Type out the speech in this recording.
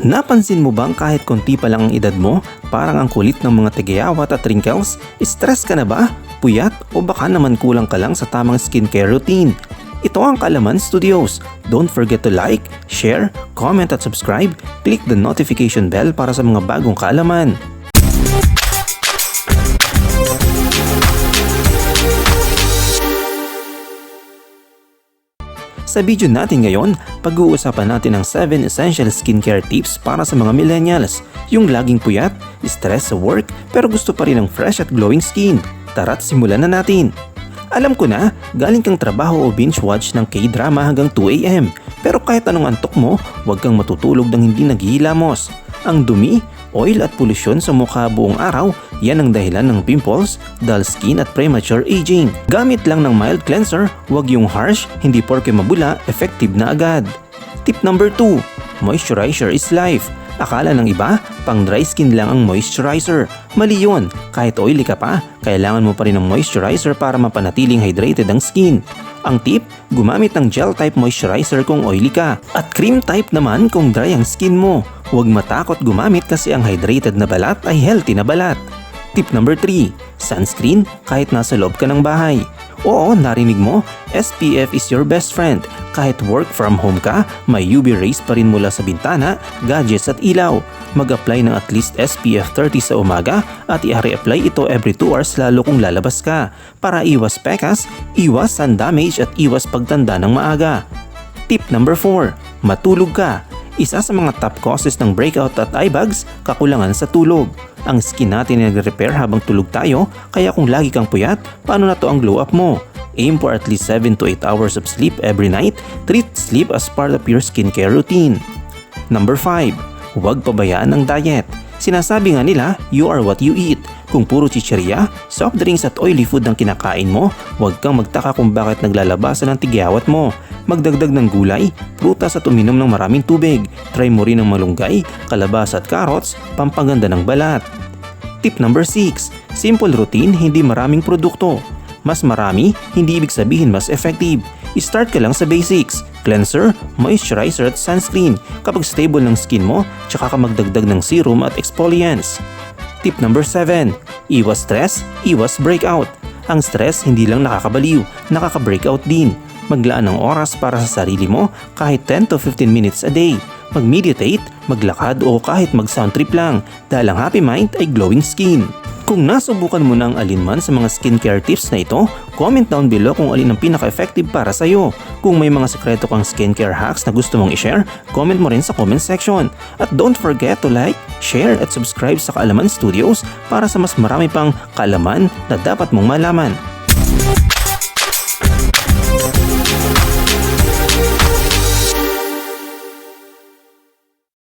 Napansin mo bang kahit konti pa lang ang edad mo, parang ang kulit ng mga tigayawat at wrinkles? Stress ka na ba? Puyat? O baka naman kulang ka lang sa tamang skincare routine? Ito ang Kalaman Studios. Don't forget to like, share, comment at subscribe. Click the notification bell para sa mga bagong kaalaman. Sa video natin ngayon, pag-uusapan natin ang 7 essential skincare tips para sa mga millennials. Yung laging puyat, stress sa work, pero gusto pa rin ng fresh at glowing skin. Tara't simulan na natin! Alam ko na, galing kang trabaho o binge watch ng K-drama hanggang 2am. Pero kahit anong antok mo, huwag kang matutulog ng hindi naghihilamos. Ang dumi, oil at polusyon sa mukha buong araw, yan ang dahilan ng pimples, dull skin at premature aging. Gamit lang ng mild cleanser, huwag yung harsh, hindi porke mabula, effective na agad. Tip number 2. Moisturizer is life. Akala ng iba, pang dry skin lang ang moisturizer. Mali yun. Kahit oily ka pa, kailangan mo pa rin ng moisturizer para mapanatiling hydrated ang skin. Ang tip, gumamit ng gel type moisturizer kung oily ka. At cream type naman kung dry ang skin mo. Huwag matakot gumamit kasi ang hydrated na balat ay healthy na balat. Tip number 3, sunscreen kahit nasa loob ka ng bahay. Oo, narinig mo, SPF is your best friend. Kahit work from home ka, may UV rays pa rin mula sa bintana, gadgets at ilaw. Mag-apply ng at least SPF 30 sa umaga at i-reapply ito every 2 hours lalo kung lalabas ka para iwas pekas, iwas sun damage at iwas pagtanda ng maaga. Tip number 4, matulog ka. Isa sa mga top causes ng breakout at eye bags, kakulangan sa tulog. Ang skin natin ay nagre-repair habang tulog tayo, kaya kung lagi kang puyat, paano na to ang glow up mo? Aim for at least 7 to 8 hours of sleep every night. Treat sleep as part of your skincare routine. Number 5. Huwag pabayaan ang diet. Sinasabi nga nila, you are what you eat. Kung puro chicheria, soft drinks at oily food ang kinakain mo, huwag kang magtaka kung bakit naglalabasan ang tigyawat mo. Magdagdag ng gulay, prutas at uminom ng maraming tubig. Try mo rin ng malunggay, kalabasa at carrots, pampaganda ng balat. Tip number 6. Simple routine, hindi maraming produkto. Mas marami, hindi ibig sabihin mas effective. I-start ka lang sa basics. Cleanser, moisturizer at sunscreen. Kapag stable ng skin mo, tsaka ka magdagdag ng serum at exfoliants. Tip number 7. Iwas stress, iwas breakout. Ang stress hindi lang nakakabaliw, nakaka-breakout din. Maglaan ng oras para sa sarili mo kahit 10 to 15 minutes a day. Mag-meditate, maglakad o kahit mag-sound trip lang dahil ang happy mind ay glowing skin. Kung nasubukan mo na ang alinman sa mga skincare tips na ito, comment down below kung alin ang pinaka-effective para sa'yo. Kung may mga sekreto kang skincare hacks na gusto mong i-share, comment mo rin sa comment section. At don't forget to like, share at subscribe sa Kaalaman Studios para sa mas marami pang kaalaman na dapat mong malaman.